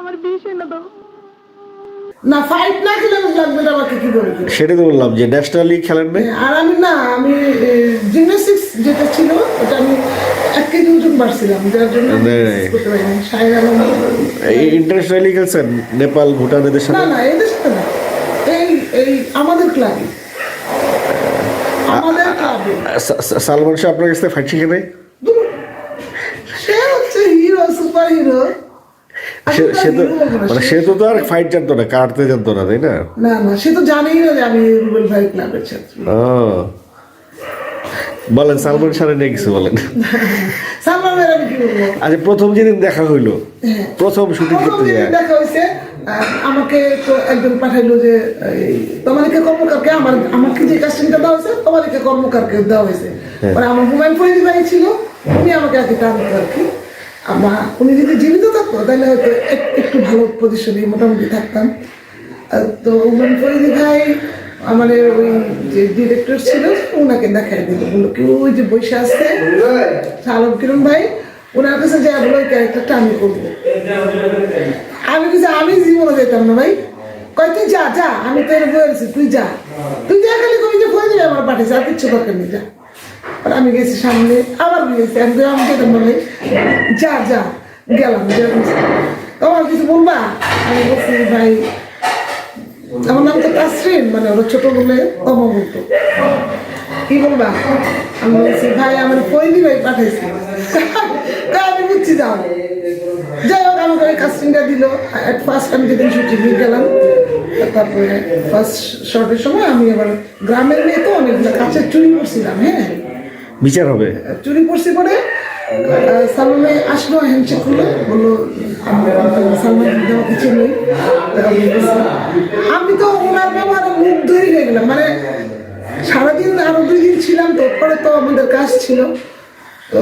আমার বিষ এনে দাও না ফাইট না খেলে আমি ব্ল্যাক আমাকে কি করে সেটাই তো বললাম যে ন্যাশনাল লিগ খেলেন নাই? আর আমি না আমি জিমনাস্টিক্স যেটা ছিল ওটা আমি এক কেজি ওজন বাড়ছিলাম যার জন্য আমি নাই, নাই। করতে পারিনি। সাহেব আলম এই ইন্টারন্যাশনালি খেলছেন? নেপাল ভুটান এদের না সাথে? না এদের সাথে না। এই এই আমাদের ক্লাবে আমাদের ক্লাবে সা- সা- সালমান শাহ আপনার কাছে ফাইট শিখে নেই সে হচ্ছে হিরো সুপার হিরো সে তো মানে সে তো আর ফাইট জানতো না কাটতে জানতো না তাই না? না না সে তো জানেই না যে আমি রুবেল ভাই ক্লাবের ছাত্র। বলেন সালমান শাহ নিয়ে কিছু বলেন। সালমান ভাইয়ের আমি কি বলব? আচ্ছা প্রথম যেদিন দেখা হইল প্রথম শুটিং করতে যায়। দেখা আমাকে তো একজন পাঠাইলো যে তোমালিকা কর্মকারকে আমার আমাকে যে কাস্টিংটা দেওয়া হয়েছে তোমালিকা কর্মকারকে দেওয়া হয়েছে। মানে আমার হুমায়ুন ফরিদি ভাই ছিল উনি আমাকে আর কি টানতো আর কি। আমার উনি যদি জীবিত থাকতো, তাহলে হয়তো এক- একটু ভালো পজিশনে মোটামুটি থাকতাম। তো হুমায়ুন ফরিদি ভাই, আমাদের ওই যে ডিরেক্টর ছিল ওনাকে দেখাই দিল। বলল, কি ওই যে বসে আছে? আলম কিরণ ভাই ওনার কাছে যা বলো ওই ক্যারেক্টারটা আমি করব। আমি কিছু আমি জীবনে যেতাম না ভাই। কয়, তুই যা যা, আমি তোর বলেছি তুই যা। তুই যা খালি কবি যে ফোন দিবি আমার পাঠিয়েছে, আর কিচ্ছু দরকার নেই, যা। আর আমি গেছি সামনে, আবার গেছি, আমি তো আমি যেতাম না ভাই যা যা, গেলাম যা তোমার কিছু বলবা? আমি বলছি, ভাই, আমার নাম তো তাসরিন মানে ওরা ছোট বলে বলতো কি বলবা? আমি বলছি, ভাই, আমার কইলি ভাই পাঠাইছি। তা আমি বুঝছি যাও। যাই হোক, আমাকে ওই কাস্টিংটা দিল। ফার্স্ট আমি যেদিন শুটিং গেলাম, তারপরে ফার্স্ট শর্টের সময় আমি আবার গ্রামের মেয়ে তো অনেকগুলো কাছের চুরি করছিলাম হ্যাঁ? বিচার হবে। চুরি করছি পরে আহ, সালমানে আসলো হ্যান্ডশেক করল বলল সালমান কিছু নেই। আমি তো ওনার ব্যবহারে মুগ্ধ হয়ে গেলাম মানে সারাদিন আরও দুই দিন ছিলাম পরে তো আমাদের কাজ ছিল। তো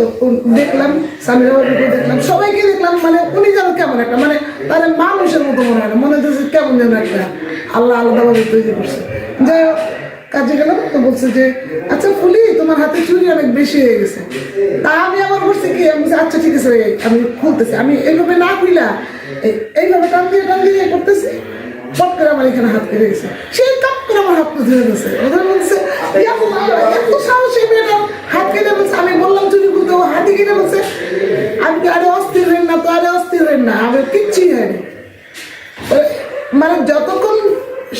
দেখলাম সামিরা বাবুকে দেখলাম সবাইকে দেখলাম মানে উনি যেন কেমন একটা মানে তার মানুষের মতো মনে হয় মনে হচ্ছে কেমন যেন একটা আল্লাহ আলাদাভাবে তৈরি করছে। কাজে গেলাম, তো বলছে যে আচ্ছা ফুলি, তোমার হাতে চুরি অনেক বেশি হয়ে গেছে। তা আমি আবার বলছি কি, আমি আচ্ছা ঠিক আছে আমি খুলতেছি। আমি এইভাবে না খুইলা, এই- এইভাবে টান দিয়ে টান দিয়ে করতেছি, চট করে আমার এখানে হাত কেটে গেছে। সে কাপ করে আমার হাত ধরে গেছে। ওদের বলছে এত সাহস এই মেয়েটার হাত কেটে বলছে আমি বললাম, চুরি করতে ও হাতি কেটে বলছে আমি আরে অস্থির হইন না, তো আরে অস্থির হইন না, আমি কিচ্ছুই হয়নি মানে যতক্ষণ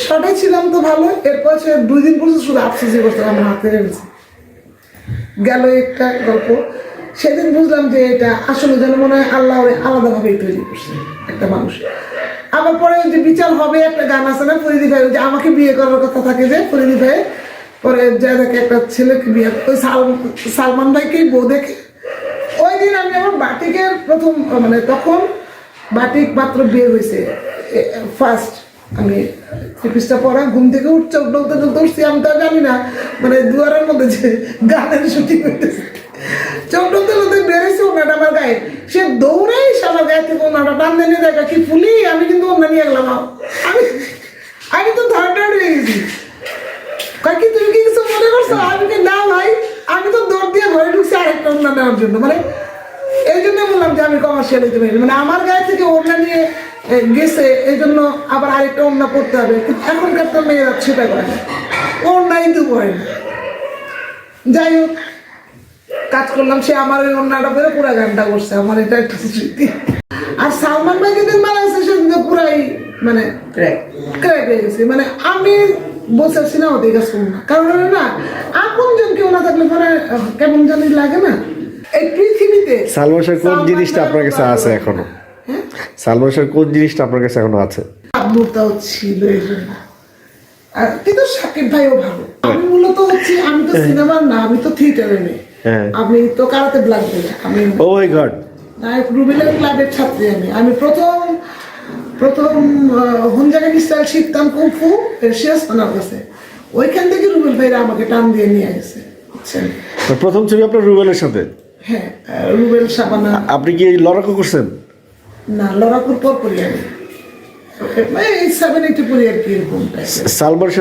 শটে ছিলাম তো ভালো এরপর সে দুই দিন পর্যন্ত শুধু আফসোসই করতে আমার হাতে কেটে গেল একটা গল্প। সেদিন বুঝলাম যে এটা আসলে যেন মনে হয় আল্লাহ আলাদাভাবেই তৈরি করছে একটা মানুষ। আবার পরে যে বিচার হবে, একটা গান আছে না, ফরিদি ভাই যে আমাকে বিয়ে করার কথা থাকে যে, ফরিদি ভাই, পরে যা দেখে একটা ছেলেকে বিয়ে ওই সালমান ভাইকেই বউ দেখে। ওই দিন আমি আমার বাটিকের প্রথম মানে তখন বাটিক মাত্র বিয়ে হয়েছে ফার্স্ট আমি ত্রিপিসটা পড়া, ঘুম থেকে উঠছে, উঠতে উঠতে উঠছি, আমি তো জানি না। মানে দুয়ারের মধ্যে যে গানের শুটিং চোখ টুকতে টুকতে বেড়েছে ওনাটা আমার গায়ে। সে দৌড়েই আমার গায়ে থেকে ওনাটা টান কি ফুলি, আমি কিন্তু ওনা নিয়ে গেলাম আমি আমি তো থার্ড হয়ে গেছি। কয় কি কিছু মনে করছ? আমি না ভাই, আমি তো দৌড় দিয়ে ঘরে ঢুকছি আরেকটা ওনা নেওয়ার জন্য। মানে এই জন্য বললাম যে আমি কমার্শিয়াল পারি। মানে আমার গায়ে থেকে ওনা নিয়ে গেছে এই জন্য আবার আরেকটা ওনা পড়তে হবে। কিন্তু এখনকার তো মেয়েরা সেটা করে না ওনাই তো পড়ে না। যাই হোক কাজ করলাম সে আমার ওই অন্যটা পরে পুরা গানটা করছে আমার এটা একটা স্মৃতি। আর সালমান ভাই যেদিন মারা গেছে সেদিন তো পুরাই মানে ক্র্যাক হয়ে গেছে। মানে আমি বসে সিনেমা দেখে শুন না। কারণ না আপন জন কেউ না থাকলে পরে কেমন জানি লাগে না। এই পৃথিবীতে সালমান শাহ কোন জিনিসটা আপনার কাছে আছে এখনও? সালমান শাহ কোন জিনিসটা আপনার কাছে এখনও আছে? আব্বুটাও ছিল আর কিন্তু সাকিব ভাইও ভালো। আমি মূলত হচ্ছে আমি তো সিনেমার না আমি তো থিয়েটারে নেই। হ্যাঁ। আমি তো কারাতে ব্লাড দিই। আমি ও মাই গড। নায়ক রুবেলের ক্লাবের ছাত্রী আমি। আমি প্রথম প্রথম হুনজাগান স্টাইল শিখতাম কুফু শেষ ওনার কাছে। ওইখান থেকে রুবেল ভাইরা আমাকে টান দিয়ে নিয়ে গেছে প্রথম ছবি আপনার রুবেলের সাথে? হ্যাঁ রুবেল সাবানা। আপনি কি লড়াকু করছেন? না লড়াকুর পর আমি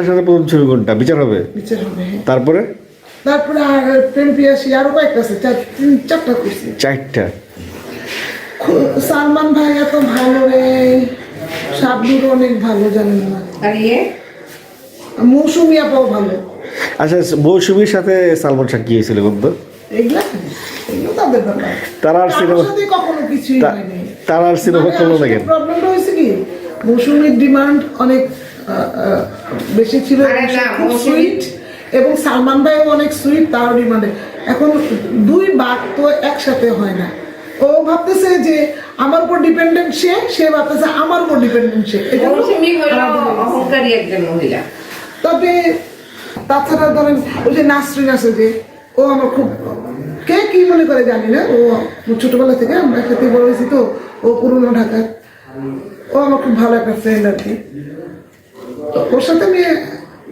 সাথে প্রথম ছবি কোনটা? বিচার হবে? বিচার হবে হ্যাঁ। তারপরে? তারপরে আর প্রেম পিয়াসী আরও কয়েকটা আছে চার তিন চারটা করছি। চারটা। সালমান ভাই এত ভালো রে মাদুর অনেক ভালো জানেন না। আর ইয়ে? মৌসুমি আপাও ভালো। আচ্ছা মৌসুমীর সাথে সালমান শাহ কি হয়েছিল বলতো? এগুলা এগুলো তাদের ব্যাপার। তারা আর সিনেমা কখনো কিছুই হয়নি। তারা আর সিনেমা করল না কেন? প্রবলেমটা হয়েছে কি? মৌসুমীর ডিমান্ড অনেক বেশি ছিল আরে না, খুব সুইট এবং সালমান ভাইও অনেক সুইট তার ডিমান্ডে এখন দুই বাঘ তো একসাথে হয় না। ও ভাবতেছে যে আমার উপর ডিপেন্ডেন্ট সে সে ভাবতেছে আমার উপর ডিপেন্ডেন্ট সে। অহংকারী একজন মহিলা। তবে তাছাড়া ধরেন ওই যে নাসরিন আছে যে ও আমার খুব কে কি মনে করে জানি না। ও ছোটবেলা থেকে আমরা একসাথে বড় হয়েছি তো ও পুরনো ঢাকার। ও আমার খুব ভালো একটা ফ্রেন্ড আর কি। ওর সাথে আমি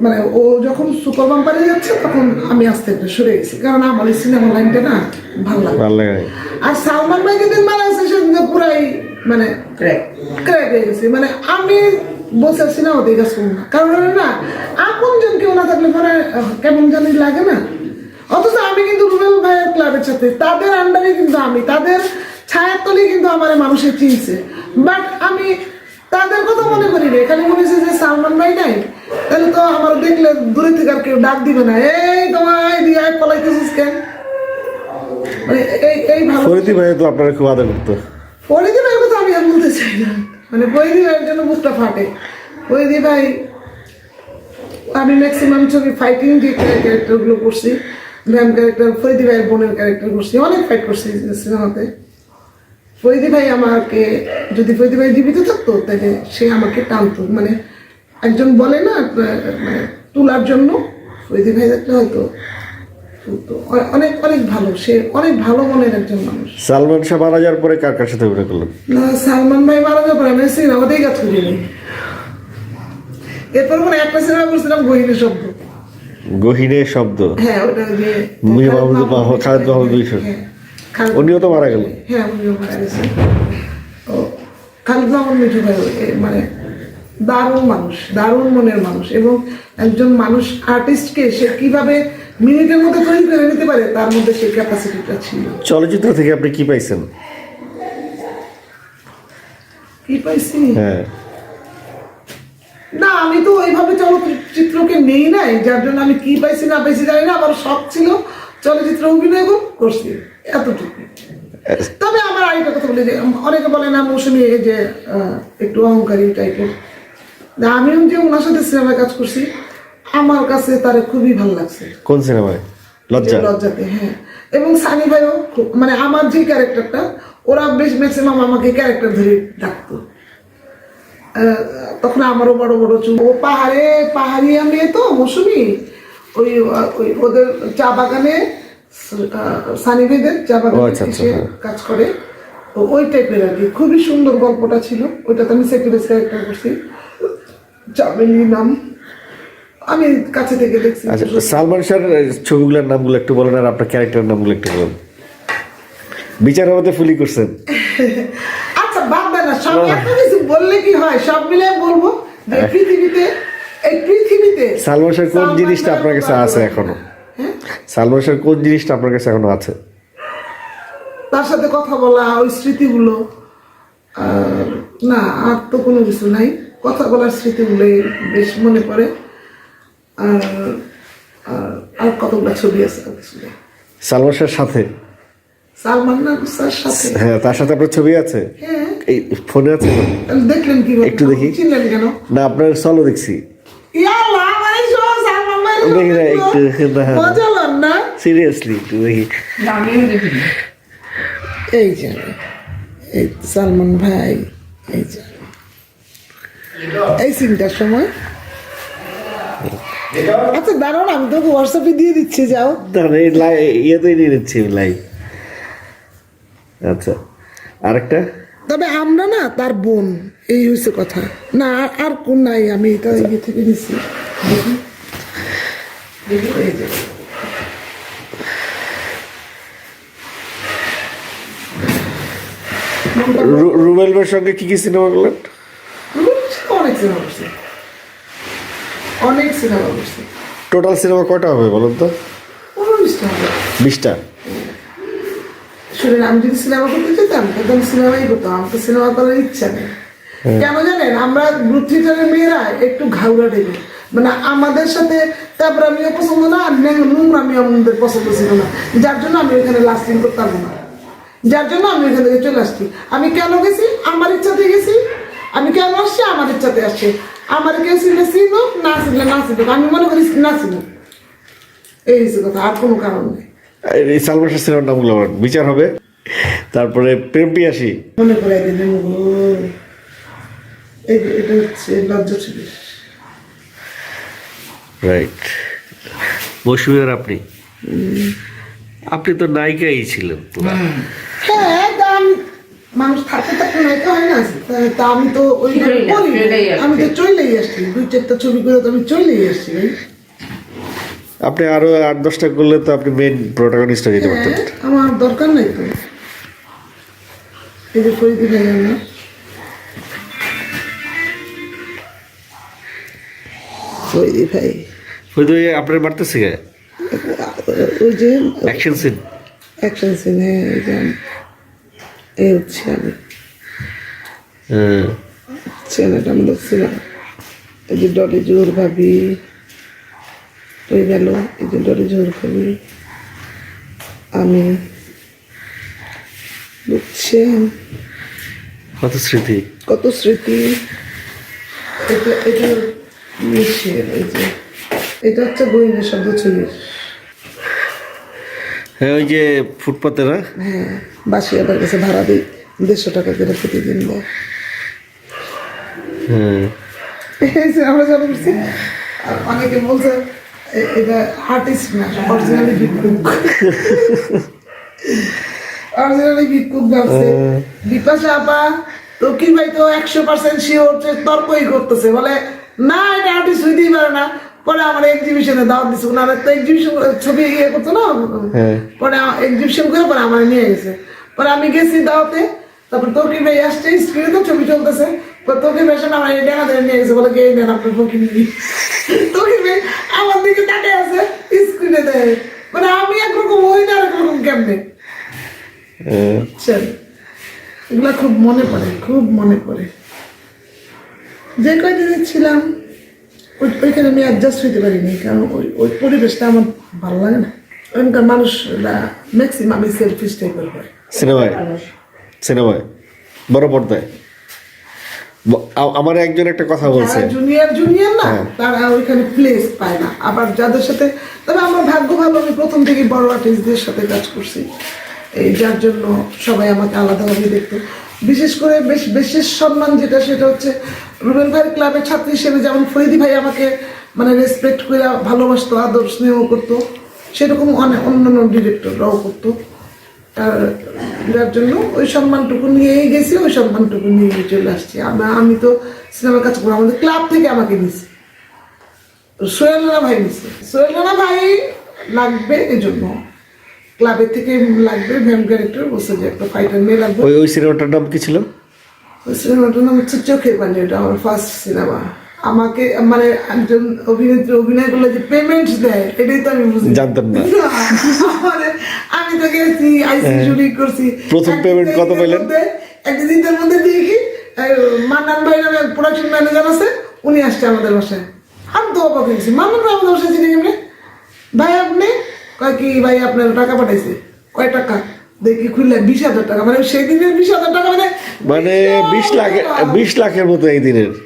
মানে ও যখন সুপার বাম্পারে যাচ্ছে তখন আমি আস্তে একটু সরে গেছি। কারণ আমার এই সিনেমা লাইনটা না ভালো লাগে। আর সালমান ভাই যেদিন মারা গেছে সেদিন পুরাই মানে ক্র্যাক হয়ে গেছে। মানে আমি বসে আছি না ওদের কাছে না। কারণ না আপন জন কেউ না থাকলে পরে কেমন জানি লাগে না। অথচ আমি কিন্তু রুবেল ভাইয়ের ক্লাবের সাথে তাদের আন্ডারে কিন্তু আমি তাদের ছায়ার তলে কিন্তু আমার মানুষের চিনছে। বাট আমি তাদের কথা মনে করি রে এখানে মনে হচ্ছে যে সালমান ভাই নাই। তাহলে তো আমার দেখলে দূরে থেকে আর কেউ ডাক দিবে না। এই তোমায় দিয়ে পলাইতেছিস কেন? মানে এই এই ভালো ভাই তো আপনারা খুব আদর করতো। পরিধি ভাইয়ের কথা আমি আর বলতে চাই না। মানে পরিধি ভাইয়ের জন্য বুকটা ফাটে। পরিধি ভাই আমি ম্যাক্সিমাম ছবি ফাইটিং ক্যারেক্টারগুলো করছি ম্যাম ক্যারেক্টার ফরিদি ভাইয়ের বোনের ক্যারেক্টার করছি অনেক ফাইট করছি সিনেমাতে ফরিদি ভাই আমাকে যদি ফরিদি ভাই জীবিত থাকতো তাহলে সে আমাকে টানতো। মানে একজন বলে না মানে তোলার জন্য ফরিদি ভাই থাকলে হয়তো অনেক অনেক ভালো সে অনেক ভালো মনের একজন মানুষ। সালমান শাহ মারা যাওয়ার পরে কার কার সাথে অভিনয় করলেন? না সালমান ভাই মারা যাওয়ার পরে আমি সিনেমাতেই কাজ করিনি এরপর মানে একটা সিনেমা করছিলাম গহিনী শব্দ। গহিনে শব্দ। হ্যাঁ ওটা যে মুহিব মাহমুদ খালেদ মাহমুদ মিশর। হ্যাঁ, উনিও তো মারা গেল। হ্যাঁ উনিও মারা গেছে। ও খালিদ মাহমুদ মিঠু ভাই মানে দারুণ মানুষ দারুণ মনের মানুষ এবং একজন মানুষ আর্টিস্টকে সে কীভাবে মিনিটের মধ্যে তৈরি করে নিতে পারে তার মধ্যে সেই ক্যাপাসিটিটা ছিল। চলচ্চিত্র থেকে আপনি কি পাইছেন? কি পাইছি? হ্যাঁ। না আমি তো ওইভাবে চলচ্চিত্রকে নেই নাই যার জন্য আমি কি পাইছি না পাইছি জানি না আমার শখ ছিল চলচ্চিত্র অভিনয় কর- করছি এতটুকু। তবে আমার আরেকটা কথা বলি যে অনেকে বলে না মৌসুমি যে একটু অহংকারী টাইপের আমিও যে ওনার সাথে সিনেমায় কাজ করছি আমার কাছে তার খুবই ভালো লাগছে। কোন সিনেমায়? লজ্জা? লজ্জাতে হ্যাঁ। এবং সানি ভাইও মানে আমার যে ক্যারেক্টারটা ওরা বেশ ম্যাক্সিমাম আমাকে ক্যারেক্টার ধরে ডাকতো। তখন আমারও বড় বড় চুল। ও পাহাড়ে পাহাড়িয়া মেয়ে তো মৌসুমি। ওই ওই ওদের চা বাগানে আহ, সানি ভাইদের চা বাগানে আচ্ছা, আচ্ছা, হ্যাঁ। কাজ করে। তো ওই টাইপের আর কি। খুবই সুন্দর গল্পটা ছিল। ওইটাতে আমি সেক্রেটারি ক্যারেক্টার করছি। চামেলি নাম। আমি কাছে থেকে দেখছি। আচ্ছা সালমান শাহর ছবিগুলোর নামগুলো একটু বলেন আর আপনার ক্যারেক্টারের নামগুলো একটু বলেন। বিচার আমাদের ফুলি করছেন। সব এত কিছু বললে কি হয়? সব মিলে বলব যে পৃথিবীতে এই পৃথিবীতে সালমান কোন জিনিসটা আপনার কাছে আছে এখনও? হ্যাঁ? কোন জিনিসটা আপনার কাছে এখনও আছে? তার সাথে কথা বলা ওই স্মৃতিগুলো আর না আর তো কোনো কিছু নাই। কথা বলার স্মৃতিগুলোই বেশ মনে পড়ে। আর কতগুলো ছবি আছে সাথে? সালমান স্যার সাথে। হ্যাঁ তার সাথে আপনার ছবি আছে? হ্যাঁ। এই ফোনে আছে দেখলেন কি একটু দেখি। চিনলেন কেন? না আপনার চলো দেখছি। একটু, সিরিয়াসলি দেখি। এই যে এই সালমান ভাই এই যে। এই সিনটার সময়? আচ্ছা দাঁড়ান আমি তোকে হোয়াটসঅ্যাপে দিয়ে দিচ্ছি যাও। লাই ইয়েতেই নিয়ে নিচ্ছি লাইভ আচ্ছা আরেকটা? তবে আমরা না তার বোন এই হয়েছে কথা। না আর- কোন নাই আমি এটা ইয়ে থেকে এই রুবেল ভাইয়ের সঙ্গে কি কি সিনেমা করলেন? অনেক সিনেমা করছে। অনেক সিনেমা করছে। টোটাল সিনেমা কয়টা হবে বলুন তো? বিশটা? শুনেন আমি যদি সিনেমা করতে যেতাম আমি সিনেমাই করতাম। আমার তো সিনেমা করার ইচ্ছা নেই। কেন জানেন? আমরা গ্রুপ থিয়েটারের মেয়েরা একটু ঘাউরা দেবে মানে আমাদের সাথে তাবরামিও পছন্দ না আর নোংরামিও আমাদের পছন্দ ছিল না। যার জন্য আমি ওখানে লাস্টিং করতাম না। যার জন্য আমি ওখান থেকে চলে আসছি। আমি কেন গেছি? আমার ইচ্ছাতে গেছি। আমি কেন আসছি? আমার ইচ্ছাতে আসছি। আমার কেউ ছিল? ছিল না ছিল না ছিল। আমি মনে করি না ছিল। এই হচ্ছে কথা আর কোনো কারণ নেই। এই সালমান শাহ সিনেমার নামগুলো আমার বিচার হবে। তারপরে প্রেম পিয়াসী। মনে করে দিলেন গো এই যে এটা হচ্ছে লজ্জা ছিল রাইট মৌসুমীর আপনি। আপনি তো নায়িকাই ছিলেন পুরা। হ্যাঁ মানুষ থাকতে থাকতে নাই তো হয় না। তা- তা আমি তো ওই। আমি তো চলেই আসছি। দুই চারটা ছবি করে তো আমি চলেই আসছি। আপনি আরও আট দশটা করলে তো আপনি মেন প্রোটাগনিস্ট হয়ে যেতে পারতেন। হ্যাঁ, আমার দরকার নাই তো। এই যে ফরিদি ভাই। না ভাই আপনার মারতেছে ওই যে অ্যাকশন সিন অ্যাকশন সিনে এই যে এই হচ্ছে আমি। হ্যাঁ। দেখছিলাম। এই যে ডলি জোর ভাবি। ওই গেল। ডলি জোর ভাবি আমি বুঝছেন কত স্মৃতি? কত স্মৃতি? এটা এটা মিশের এই যে। এটা হচ্ছে বইনের শব্দ ছবির। হ্যাঁ ওই যে ফুটপাতে না হ্যাঁ বাসি আবার কাছে ভাড়া দিই। দেড়শো টাকা করে প্রতিদিন দেয়। হ্যাঁ। আমরা জানা অনেকে বলছে এটা আর্টিস্ট না অরিজিনালি ভিক্ষুক অরিজিনালি ভিক্ষুক ভাবছে বিপাশা আপা ভাই তো একশো পার্সেন্ট শিওর তর্কই করতেছে বলে না এটা আর্টিস্ট হইতেই পারে না। পরে আমার এক্সিবিশনে দাওয়াত ওনারা তো এক্সিবিশন ছবি ইয়ে করতো না? হ্যাঁ। পরে এক্সিবিশন করে পরে আমার নিয়ে গেছে। পরে আমি গেছি দাওয়াতে তারপর তোকে ভাই আসছে স্ক্রিনে তো ছবি চলতেছে। তোকে ভাই আমার এই ধরে নিয়ে গেছে বলে কে নেন আপনার ফকির তোকে আমার দিকে তাকে আছে স্ক্রিনে দেয়। মানে আমি একরকম ওই না একরকম কেমনে। চল এগুলা খুব মনে পড়ে খুব মনে পড়ে। যে কয়দিন ছিলাম ওই- ওইখানে আমি অ্যাডজাস্ট হইতে পারিনি কারণ ওই ওই পরিবেশটা আমার ভালো লাগে না। ওখানকার মানুষরা ম্যাক্সিমাম সেলফিশ টাইপের হয়। সিনেমায়? সিনেমায়? বড় পর্দায়? আমার একজন একটা কথা বলছে। যারা জুনিয়র জুনিয়র না হ্যাঁ। তারা ওইখানে প্লেস পায় না। আবার যাদের সাথে তবে আমার ভাগ্য ভালো আমি প্রথম থেকে বড় আর্টিস্টদের সাথে কাজ করছি। এই যার জন্য সবাই আমাকে আলাদাভাবে দেখতো। বিশেষ করে বেশ বিশেষ সম্মান যেটা সেটা হচ্ছে রুবেল ভাইয়ের ক্লাবের ছাত্রী হিসেবে যেমন ফরিদি ভাই আমাকে মানে রেসপেক্ট করে ভালোবাসতো আদর স্নেহ করতো সেরকম অনেক অন্যান্য ডিরেক্টররাও করতো। আর যার জন্য ওই সম্মানটুকু নিয়েই গেছি ওই সম্মানটুকু নিয়ে চলে আসছি। আমরা আমি তো সিনেমার কাজ করব আমাদের ক্লাব থেকে আমাকে নিছে। সোহেল রানা ভাই নিছে। সোহেল রানা ভাই লাগবে এই জন্য ক্লাবের থেকে লাগবে ভ্যাম ক্যারেক্টার বসে যে একটা ফাইটার মেয়ে লাগবে। ওই ওই সিনেমাটার নাম কি ছিল? ওই সিনেমাটার নাম হচ্ছে চোখের পানি এটা আমার ফার্স্ট সিনেমা আমাকে মানে একজন অভিনেত্রী অভিনয় করলে যে পেমেন্ট দেয় এটাই তো আমি বুঝি। জানতাম না। আমি তো গেছি আইসি শুটিং করছি। প্রথম payment কত পেলেন? মধ্যে- একদিনের মধ্যে এই মান্নান ভাই নামে প্রোডাকশন ম্যানেজার আছে উনি আসছে আমাদের বাসায়। আমি তো অবাক হয়েছি মান্নান ভাই আমাদের বাসায় চিনি কেমনে? ভাই আপনি? কয় কি ভাই আপনার টাকা পাঠাইছে। কয় টাকা? দেখি খুললে বিশ হাজার টাকা। মানে সেই দিনের বিশ হাজার টাকা মানে মানে বিশ লাখ বিশ লাখের মতো এই দিনের।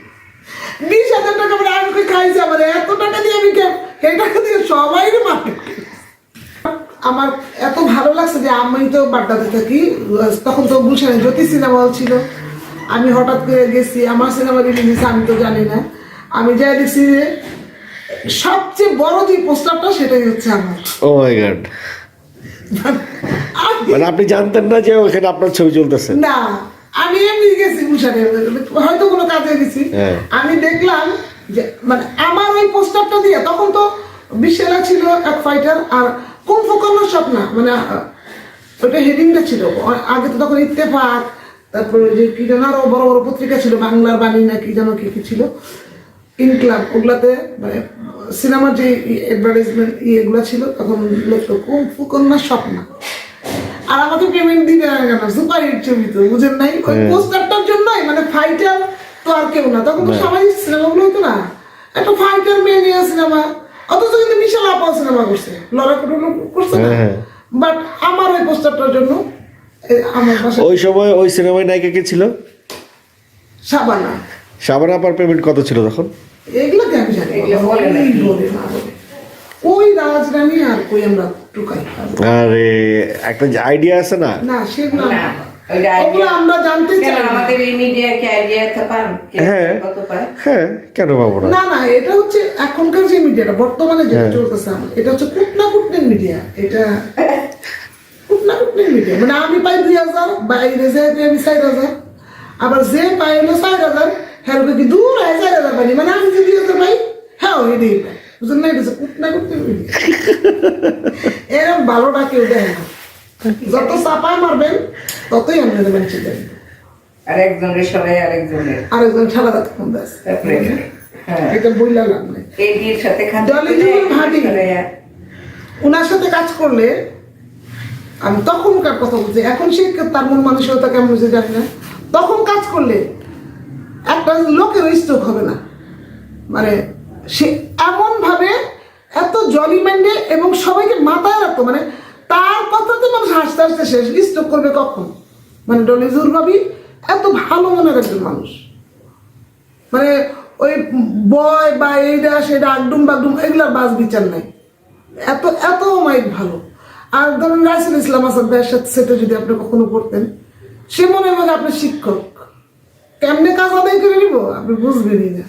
বিশ হাজার টাকা মানে আমি কই খাইছি আমার? এত টাকা দিয়ে আমি কে এই টাকা দিয়ে সবাই মার্কেট আমার এত ভালো লাগছে যে আমি তো বাড্ডাতে থাকি। তখন তো গুলশানে জ্যোতি সিনেমা হল ছিল। আমি হঠাৎ করে গেছি আমার সিনেমা রিলিজ হয়েছে আমি তো জানি না। আমি যাই দেখছি যে সবচেয়ে বড় যে পোস্টারটা সেটাই হচ্ছে আমার। ও মাই গড মানে আপনি জানতেন না যে ওখানে আপনার ছবি চলতেছে। না। আমি এমনি গেছি গুলশানে হয়তো কোনো কাজে গেছি। হ্যাঁ। আমি দেখলাম যে মানে আমার ওই পোস্টারটা দিয়ে তখন তো বিশেলা ছিল এক ফাইটার আর স্বপ্ন মানে ওইটা হেডিংটা ছিল। আগে তো তখন ইত্তেফাক তারপরে যে কি যেন আরও বড় বড় পত্রিকা ছিল বাংলার বাণী না কি যেন কি কি ছিল ইনক্লাব ওগুলাতে মানে সিনেমার যে অ্যাডভার্টাইজমেন্ট ইয়েগুলো ছিল তখন লিখতো কোন ফুকন্যার স্বপ্ন। আর আমাকে পেমেন্ট দিবে না কেন? সুপার হিট ছবি তো বুঝেন নাই? ওই পোস্টারটার জন্যই মানে ফাইটার আর কেউ না। তখন তো সামাজিক সিনেমাগুলো হতো না। একটা ফাইটার মেয়ে নিয়ে সিনেমা অথচ কিন্তু বিশাল আপাও সিনেমা করছে। লড়াই করছে না। হ্যাঁ, হ্যাঁ। বাট আমার ওই পোস্টারটার জন্য ওই সময় ওই সিনেমায় নায়িকা কে ছিল? সাবানা। সাবানা আপার পেমেন্ট কত ছিল তখন? এগুলো কি আমি জানি এগুলো বলে না। ওই রাজরানী আর কই আমরা টুকাই? আরে একটা আইডিয়া আছে না? না সেগুলো না, ওইটা ওগুলো idea- আমরা জানতে চাই আমাদের এই মিডিয়া কি আইডিয়া তো পান? কে হ্যাঁ। হ্যাঁ কেন পাবো না? না না এটা হচ্ছে এখনকার যে মিডিয়াটা বর্তমানে যেটা হ্যাঁ। চলতেছে এটা হচ্ছে কুটনা কুটনের মিডিয়া এটা কুটনা কুটনের মিডিয়া মানে আমি পাই দুই হাজার বাইরে যে আমি চার হাজার আবার যে পাই হলো চার হাজার হ্যাঁ কি দূর হয় চার হাজার পাই মানে আমি যে দুই হাজার পাই হ্যাঁ এটাই পাই। বুঝলেন না এটা কুটনা কুটনের এরকম ভালোটা কেউ দেয় না। যত চাপায় মারবেন ততই মানুষ দেবেন সবাই আরেকজনের। আরেকজন সারা রাত ফোন দেয় হ্যাঁ। এটা বইলা লাভ নাই। এই সাথে। ওনার সাথে কাজ করলে আমি তখনকার কথা বলছি এখন সে তার মন মানসিকতা কেমন হয়েছে জানি না। তখন কাজ করলে একটা লোকের স্ট্রোক হবে না। মানে সে এমন ভাবে এত জলি মাইন্ডে এবং সবাইকে মাথায় রাখতো মানে তার কথাতে মানুষ হাসতে হাসতে শেষ স্ট্রোক করবে কখন? মানে ডলিজুর ভাবি, এত ভালো মনের একজন মানুষ। মানে ওই বয় বা এইটা সেটা আগডুম বাগডুম, এগুলার বাস বিচার নাই। এত এত মাইক ভালো। আর ধরুন রাইসুল ইসলাম আসাদ ভাইয়ের সাথে সেটা যদি আপনি কখনো পড়তেন, সে মনে হয় আপনি শিক্ষক। কেমনে কাজ আদায় করে নিব? আপনি বুঝবেনই না।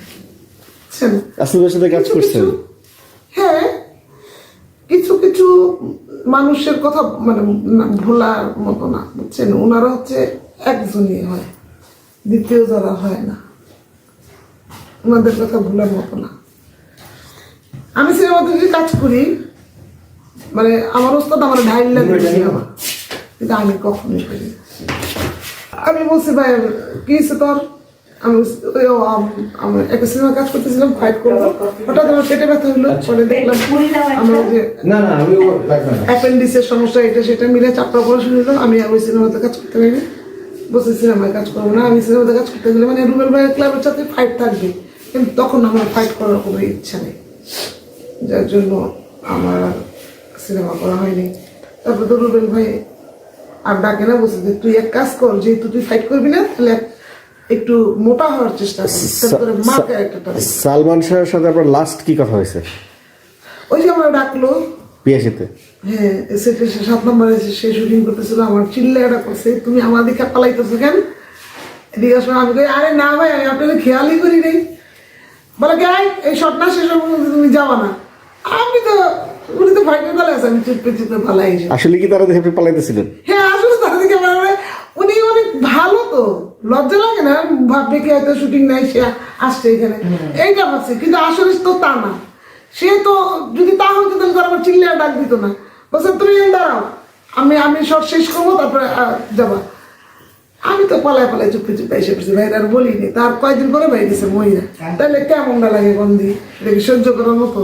বুঝছেন? আসলের সাথে কাজ করছেন? হ্যাঁ কিছু কিছু মানুষের কথা মানে ভোলার মতো না বুঝছেন? ওনারা হচ্ছে একজনই হয় দ্বিতীয় যারা হয় না। ওনাদের কথা ভোলার মতো না। আমি সিনেমাতে যদি কাজ করি মানে আমার ওস্তাদ আমার ঢাইল লাগে সিনেমা। কিন্তু আমি কখনোই করি। আমি বলছি ভাই কি তোর আমি আম- একটা সিনেমা কাজ করতেছিলাম ফাইট করব। হঠাৎ আমার পেটে ব্যথা হলো পরে দেখলাম আমার যে না না আমি ও অ্যাপেন্ডিক্সের সমস্যা এটা সেটা মিলে চাপটা পড়া শুরু হলো আমি ওই সিনেমাতে কাজ করতে পারিনি। বসে সিনেমায় কাজ করব না আমি সিনেমাতে কাজ করতে গেলে মানে রুবেল ভাইয়ের ক্লাবের সাথে ফাইট থাকবে। কিন্তু তখন আমার ফাইট করার কোনো ইচ্ছা নেই। যার জন্য আমার আর সিনেমা করা হয়নি। তারপর তো রুবেল ভাই আর ডাকে না বসে যে তুই এক কাজ কর যেহেতু তুই ফাইট করবি না তাহলে এক- একটু মোটা হওয়ার চেষ্টা কর। তারপরে সালমান শাহের সাথে আপনার লাস্ট কি কথা হয়েছে? ওই যে আমরা ডাকলো। পিয়াসিতে। হ্যাঁ সেটা সাত নম্বরে এসে সে শুটিং করতেছিল আমার চিল্লা এটা করছে তুমি আমার দিকে পালাইতেছো কেন? এদিকে আমি কই আরে না ভাই আমি আপনাকে খেয়ালই করি নাই। বলে কি এই শট না শেষ পর্যন্ত তুমি যাবা না। আমি তো উনি তো ফাইটে পালাই আছে আমি চুপে চুপে পালাই আসলে কি তারা দেখে পালাইতেছিলেন? হ্যাঁ আসলে তারা আমার উনি অনেক ভালো তো। লজ্জা লাগে না? ভাববে কি হয়তো শুটিং নাই সে আসছে এখানে। এইটা ভাবছে কিন্তু আসলে তো তা না। সে তো যদি তা হতো তাহলে তার আমার চিল্লিয়া ডাক দিত না। বলছে তুমি দাঁড়াও আমি আমি সব শেষ করব তারপরে যাবা। আমি তো পালায় পালায় চুপে চুপে এসে পড়ছি। ভাইরা আর বলিনি তার কয়েকদিন পরে ভাই গেছে মহিলা। তাহলে কেমন না লাগে বন্দি? দেখি সহ্য করার মতো?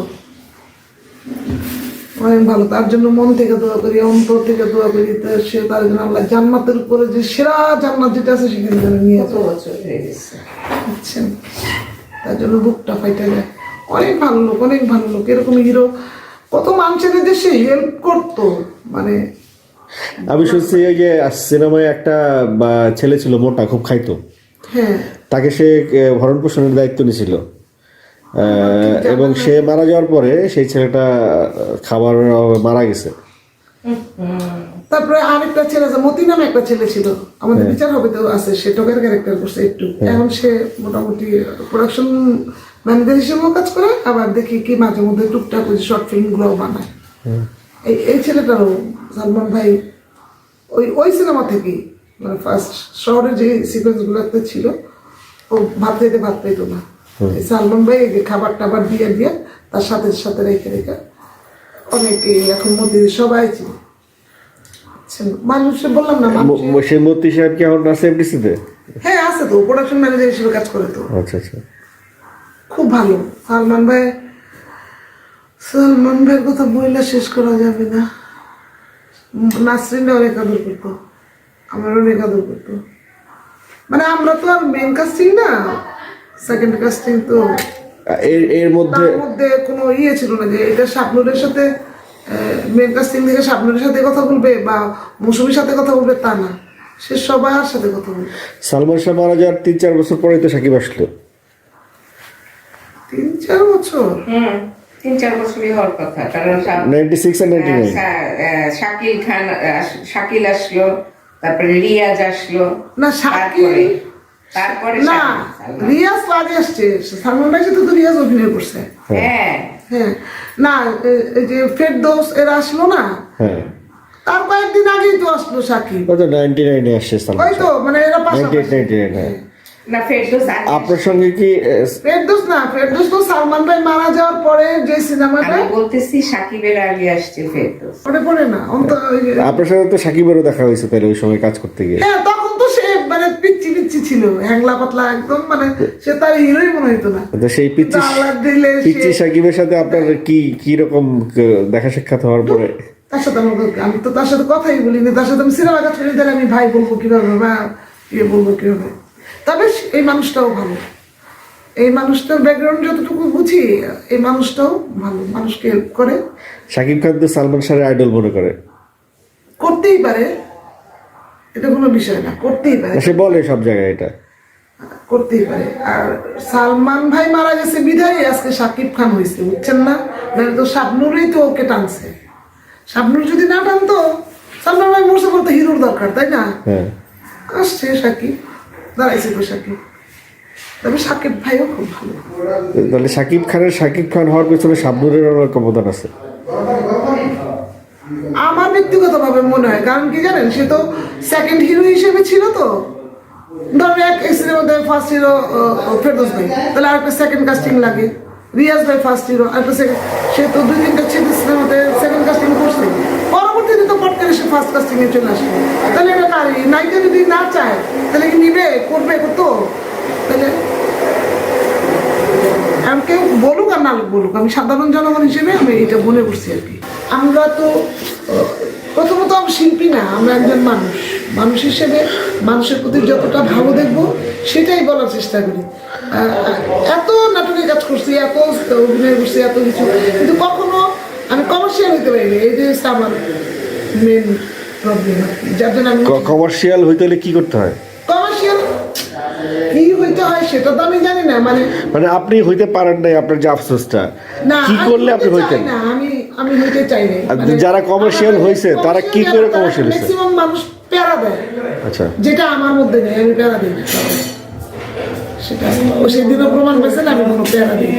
অনেক ভালো তার জন্য মন থেকে দোয়া করি অন্তর থেকে দোয়া করি তো সে তার জন্য আল্লাহ জান্নাতের উপরে যে সেরা জান্নাত যেটা আছে সেখানে যেন নিয়ে হয়ে গেছে। যাচ্ছেন তার জন্য বুকটা ফাইটে যায়। অনেক ভালো লোক অনেক ভালো লোক এরকম হিরো। কত মানুষের যে সে হেল্প করতো মানে আমি শুনছি ওই যে সিনেমায় একটা বা, ছেলে ছিল মোটা খুব খাইতো। হ্যাঁ। তাকে সে ভরণ পোষণের দায়িত্ব নিছিল। আহ, এবং সে মারা যাওয়ার পরে সেই ছেলেটা খাবার মারা গেছে। তারপরে আরেকটা ছেলে আছে মতি নামে একটা ছেলে ছিল। আমাদের বিচার হবে তো আছে সে টকের ক্যারেক্টার করছে একটু। এখন সে মোটামুটি প্রোডাকশন ম্যানেজার হিসেবেও কাজ করে আবার দেখি কি মাঝে মধ্যে টুকটাক ওই শর্ট ফিল্মগুলো বানায়। এই এই ছেলেটারও সালমান ভাই ওই ওই সিনেমা থেকেই মানে ফার্স্ট শহরে যে সিকোয়েন্স গুলোতে ছিল ও ভাত খাইতে ভাত পেতো না। সালমান ভাই খাবার টাবার দিয়ে দিয়ে তার সাথে সাথে রেখে রেখে অনেকে এখন সবাই ছিল মানুষে বললাম না সাহেব কি এখন আছে এফডিসিতে হ্যাঁ আছে তো প্রোডাকশন ম্যানেজার হিসেবে কাজ করে তো। আচ্ছা আচ্ছা। খুব ভালো। সালমান ভাই সালমান ভাইয়ের কথা বইলে শেষ করা যাবে না। উম, অনেক আদর করতো। আমার অনেক আদর করতো। মানে আমরা তো আর মেন কাস্টিং না। সেকেন্ড কাস্টিং তো এর এর মধ্যে মধ্যে কোনো ইয়ে ছিল না যে এটা শাবনুরের সাথে মেন কাস্টিং থেকে শাবনুরের সাথে কথা বলবে বা মৌসুমীর সাথে কথা বলবে তা না। সে সবার সাথে কথা বলবে। সালমান শাহ মারা যাওয়ার তিন চার বছর পরেই তো সাকিব আসলো। তিন চার বছর? হুম তিন চার বছরই হওয়ার কথা কারণ আহ, শাকিল খান শাকিল আসলো তারপরে রিয়াজ আসলো না, শাকিল- না সালমান। রিয়াজ তো আগে আসছে সালমান ভাই সাথে তো রিয়াজ অভিনয় করছে। হ্যাঁ। হ্যাঁ না এই যে ফেরদৌস এরা আসলো না হ্যাঁ। তার কয়েকদিন আগেই তো আসলো সাকিব। ওই তো নাইনটি নাইনে আসছে সালমান ওই তো মানে এরা পাশাপাশি। আগে আপনার সঙ্গে কি আহ, ফেরদৌস না ফেরদৌস তো সালমান ভাই মারা যাওয়ার পরে যে সিনেমাটা বলতেছি সাকিবের আগে আসছে ফেরদৌস। না আপনার সাথে তো সাকিবেরও দেখা হয়েছে তাহলে ওই সময় কাজ করতে গিয়ে। হ্যাঁ তখন তো মানে পিচ্ছি পিচ্ছি ছিল হ্যাংলা পাতলা একদম মানে সে তার হিরোই মনে হইতো না। তো সেই পিচ্ছি পিচ্ছি সাকিবের সাথে আপনার কি কি রকম দেখা সাক্ষাৎ হওয়ার পরে? তার সাথে আমার আমি তো তার সাথে কথাই বলিনি তার সাথে আমি সিনেমা কাজ করি তাহলে আমি ভাই বলব কীভাবে বা ইয়ে বলব কীভাবে। তবে এই মানুষটাও ভালো। এই মানুষটার ব্যাকগ্রাউন্ড যতটুকু বুঝি এই মানুষটাও ভালো মানুষকে হেল্প করে। সাকিব খান তো সালমান শাহের আইডল মনে করে। করতেই পারে এটা কোনো বিষয় না করতেই পারে। সে বলে সব জায়গায় এটা। করতেই পারে। আর সালমান ভাই মারা গেছে বিধায় আজকে সাকিব খান হয়েছে বুঝছেন না? নাহলে তো শাবনুরই তো ওকে টানছে। শাবনুর যদি না টানতো সালমান ভাই মরছে বলতে হিরোর দরকার তাই না? হ্যাঁ। আসছে সাকিব দাঁড়াইছে তো সাকিব। তবে সাকিব ভাইও খুব ভালো। তাহলে সাকিব খানের সাকিব খান হওয়ার পেছনে শাবনুরের অনেক অবদান আছে? আমার ব্যক্তিগতভাবে মনে হয়, কারণ কি জানেন, সে তো সেকেন্ড হিরো হিসেবে ছিল তো। ধরেন এক সিনেমাতে ফার্স্ট হিরো ফেরদৌস ভাই, তাহলে আরেকটা সেকেন্ড কাস্টিং লাগে। রিয়াজ ভাই ফার্স্ট হিরো আরেকটা সেকেন্ড সে তো দুই তিনটা ছেলে সিনেমাতে সেকেন্ড কাস্টিং করছে। পরবর্তীতে তো পট করে সে ফার্স্ট কাস্টিং এ চলে আসবে তাহলে এটা কারি নায়িকা যদি না চায়, তাহলে কি নিবে, করবে করতো তাহলে আমি কেউ বলুক আর না বলুক, আমি সাধারণ জনগণ হিসেবে আমি এটা মনে করছি আর কি। আমরা তো প্রথমত আমি শিল্পী না আমরা একজন মানুষ। মানুষ হিসেবে মানুষের প্রতি যতটা ভালো দেখব সেটাই বলার চেষ্টা করি। এত নাটকে কাজ করছি এত অভিনয় করছি এত কিছু কিন্তু কখনো আমি কমার্শিয়াল হইতে পারি এই যে আমার মেন প্রবলেম যার জন্য আমি কমার্শিয়াল হইতে হলে কি করতে হয়? কমার্শিয়াল কি হইতে হয় সেটা তো আমি জানি না মানে মানে আপনি হইতে পারেন নাই আপনার যে আফসোসটা। কি করলে আপনি হইতেন? না আমি আমি হইতে চাই না যারা কমার্শিয়াল হয়েছে তারা কি করে কমার্শিয়াল হয়েছে ম্যাক্সিমাম মানুষ প্যারা দেয় আচ্ছা যেটা আমার মধ্যে নেই আমি প্যারা দিই। সেটা সেদিনও প্রমাণ পেয়েছেন আমি কোনো প্যারা দিই।